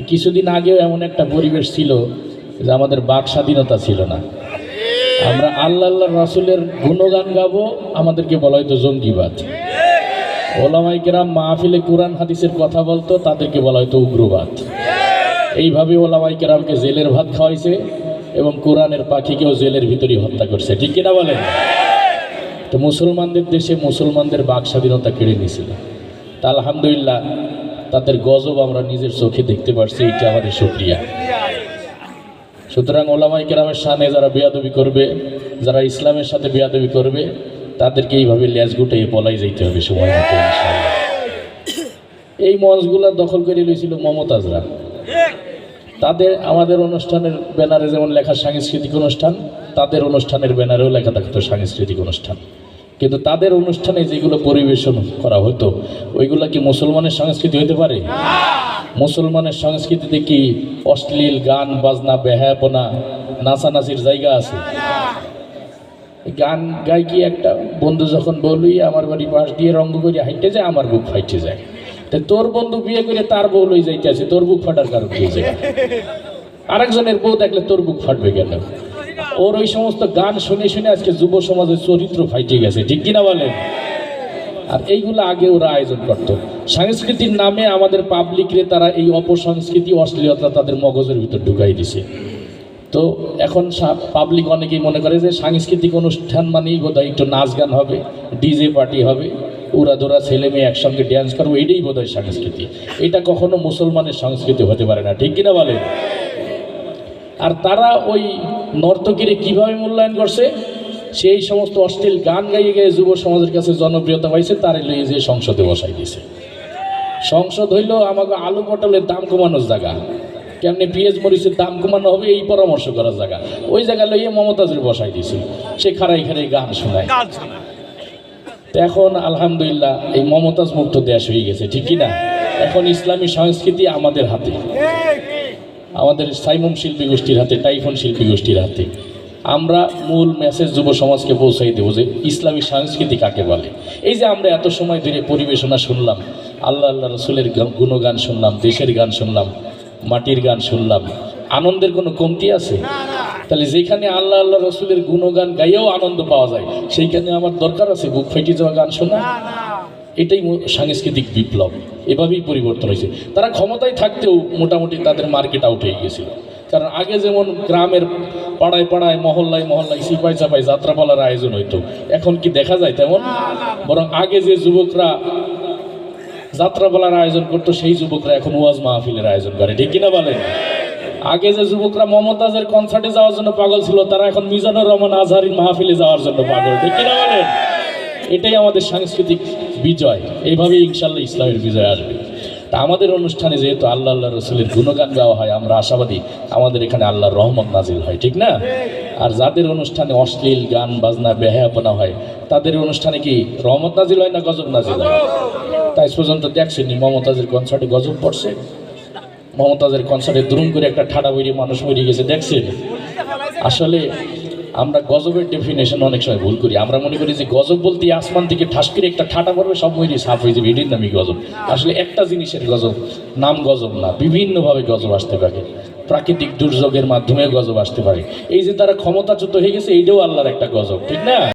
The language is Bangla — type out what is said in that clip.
কিছুদিন আগেও এমন একটা পরিবেশ ছিল যে আমাদের বাক স্বাধীনতা ছিল না। আমরা আল্লাহ আল্লাহ রাসুলের গুণগান গাবো, আমাদেরকে বলা হয়তো জঙ্গিবাদ। ওলামাই কেরাম মাহফিলে কোরআন, হাদিসের কথা বলতো, তাদেরকে বলা হয়তো উগ্রবাদ। এইভাবে ওলামাই কেরামকে জেলের ভাত খাওয়াইছে এবং কোরআনের পাখিকেও জেলের ভিতরেই হত্যা করছে। ঠিক কিনা বলেন? তো মুসলমানদের দেশে মুসলমানদের বাক স্বাধীনতা কেড়ে নিয়েছিল। তা আলহামদুলিল্লাহ তাদের গজব আমরা নিজের চোখে দেখতে পারছি এটা আমাদের সুক্রিয়া সুতরাং ওলামাই কেরামের সামনে যারা বেয়াদবি করবে, যারা ইসলামের সাথে বেয়াদবি করবে, তাদেরকে এইভাবে ল্যাজ গুটাইয়ে পলাই যাইতে হবে সময় মতো এই মঞ্চগুলো দখল করে লইছিল মমতাজরা। তাদের আমাদের অনুষ্ঠানের ব্যানারে যেমন লেখা সাংস্কৃতিক অনুষ্ঠান, তাদের অনুষ্ঠানের ব্যানারেও লেখা থাকতো সাংস্কৃতিক অনুষ্ঠান। কিন্তু তাদের অনুষ্ঠানে যেগুলো পরিবেশন করা হতো, ওইগুলো কি মুসলমানের সংস্কৃতি হতে পারে? মুসলমানের সংস্কৃতিতে কি অশ্লীল গান, বাজনা, বেহায়াপনা, নাচানাচির জায়গা আছে? গান গাই কি একটা বন্ধু যখন বলবি আমার বাড়ি পাশ দিয়ে রঙ্গ করে হাইটে যায় আমার বুক ফাইটে যায়। তা তোর বন্ধু বিয়ে করে তার বউ লই যাইতে আছে তোর বুক ফাটার কারণ কি যায় আরেকজনের বউ দেখলে তোর বুক ফাটবে কেন? ওর ওই সমস্ত গান শুনে শুনে আজকে যুব সমাজের চরিত্র ফাইটে গেছে, ঠিক কিনা বলেন? আর এইগুলো আগে ওরা আয়োজন করতো। সংস্কৃতির নামে আমাদের পাবলিকরে তারা এই অপসংস্কৃতি, অশ্লীলতা তাদের মগজের ভিতর ঢুকাই দিছে। তো এখন পাবলিক অনেকেই মনে করে যে সাংস্কৃতিক অনুষ্ঠান মানেই বোধহয় একটু নাচ গান হবে, ডিজে পার্টি হবে, উড়াধুরা ছেলে মেয়ে একসঙ্গে ড্যান্স করব, এটাই বোধহয় সংস্কৃতি। এটা কখনো মুসলমানের সংস্কৃতি হতে পারে না, ঠিক কিনা বলেন? আর তারা ওই নর্তকীরে কীভাবে মূল্যায়ন করছে সেই সমস্ত অশ্লীল গান গাইয়ে গাইয়ে যুব সমাজের কাছে জনপ্রিয়তা পাইছে তারে লইয়ে যে সংসদে বসাই দিয়েছে সংসদ হইল আমাকে আলু পটলের দাম কমানোর জায়গা। কেমনি পিএস মরিচের দাম কমানো হবে এই পরামর্শ করার জায়গা। ওই জায়গা লইয়ে মমতাজের বসাই দিয়েছে সে খারাই খারাই গান শোনায়। তো এখন আলহামদুলিল্লাহ এই মমতাজ মুক্ত দেশ হয়ে গেছে ঠিকই না? এখন ইসলামী সংস্কৃতি আমাদের হাতে। আমাদের সাইমুম শিল্পী গোষ্ঠীর হাতে টাইফন শিল্পী গোষ্ঠীর হাতে। আমরা মূল মেসেজ যুব সমাজকে পৌঁছাই দেবো যে ইসলামী সংস্কৃতি কাকে বলে? এই যে আমরা এত সময় ধরে পরিবেশনা শুনলাম আল্লাহ আল্লাহ রসুলের গুণগান শুনলাম দেশের গান শুনলাম মাটির গান শুনলাম আনন্দের কোনো কমতি আছে? তাহলে যেখানে আল্লাহ আল্লাহ রসুলের গুণগান গাইয়েও আনন্দ পাওয়া যায় সেইখানে আমার দরকার আছে বুক ফেটে যাওয়া গান শোনা? এটাই সাংস্কৃতিক বিপ্লব। এভাবেই পরিবর্তন হয়েছে। তারা ক্ষমতায় থাকতেও মোটামুটি তাদের মার্কেট আউট হয়ে গেছিল কারণ আগে যেমন গ্রামের পাড়ায় পাড়ায়, মহল্লায় মহল্লায় সিপাই চাপাই যাত্রাপালার আয়োজন হইতো, এখন কি দেখা যায় তেমন? বরং আগে যে যুবকরা যাত্রাপালার আয়োজন করতো, সেই যুবকরা এখন ওয়াজ মাহফিলের আয়োজন করে। ঠিক কিনা বলেন? আগে যে যুবকরা মমতাজের কনসার্টে যাওয়ার জন্য পাগল ছিল, তারা এখন মিজানুর রহমান আজহারির মাহফিলে যাওয়ার জন্য পাগল। ঠিক কিনা বলেন? এটাই আমাদের সাংস্কৃতিক বিজয়। এইভাবেই ইনশাল্লাহ ইসলামের বিজয় আসবে। তা আমাদের অনুষ্ঠানে যেহেতু আল্লাহ আল্লাহ রসুলের গুণগান গাওয়া হয়, আমরা আশাবাদী আমাদের এখানে আল্লাহর রহমত নাজিল হয়, ঠিক না? আর যাদের অনুষ্ঠানে অশ্লীল গান, বাজনা, বেহায়াপনা হয়, তাদের অনুষ্ঠানে কি রহমত নাজিল হয় না গজব নাজিল হয়? তাই পর্যন্ত দেখছেনি মমতাজের কনসার্টে গজব পড়ছে। মমতাজের কনসার্টে দুরুম করে একটা ঠাডা বেরিয়ে মানুষ মরে গেছে, দেখছেন? আসলে আমরা গজবের ডেফিনেশন অনেক সময় ভুল করি। আমরা মনে করি যে গজব বলতে আসমান থেকে ঠাস করে একটা ঠাটা পড়বে, সব মহিলি সাফ হয়ে যাবে। এটির নামই গজব। আসলে একটা জিনিসের গজব, নাম গজব না, বিভিন্নভাবে গজব আসতে পারে। প্রাকৃতিক দুর্যোগের মাধ্যমে গজব আসতে পারে। এই যে তারা ক্ষমতাচ্যুত হয়ে গেছে, এইটাও আল্লাহর একটা গজব, ঠিক না?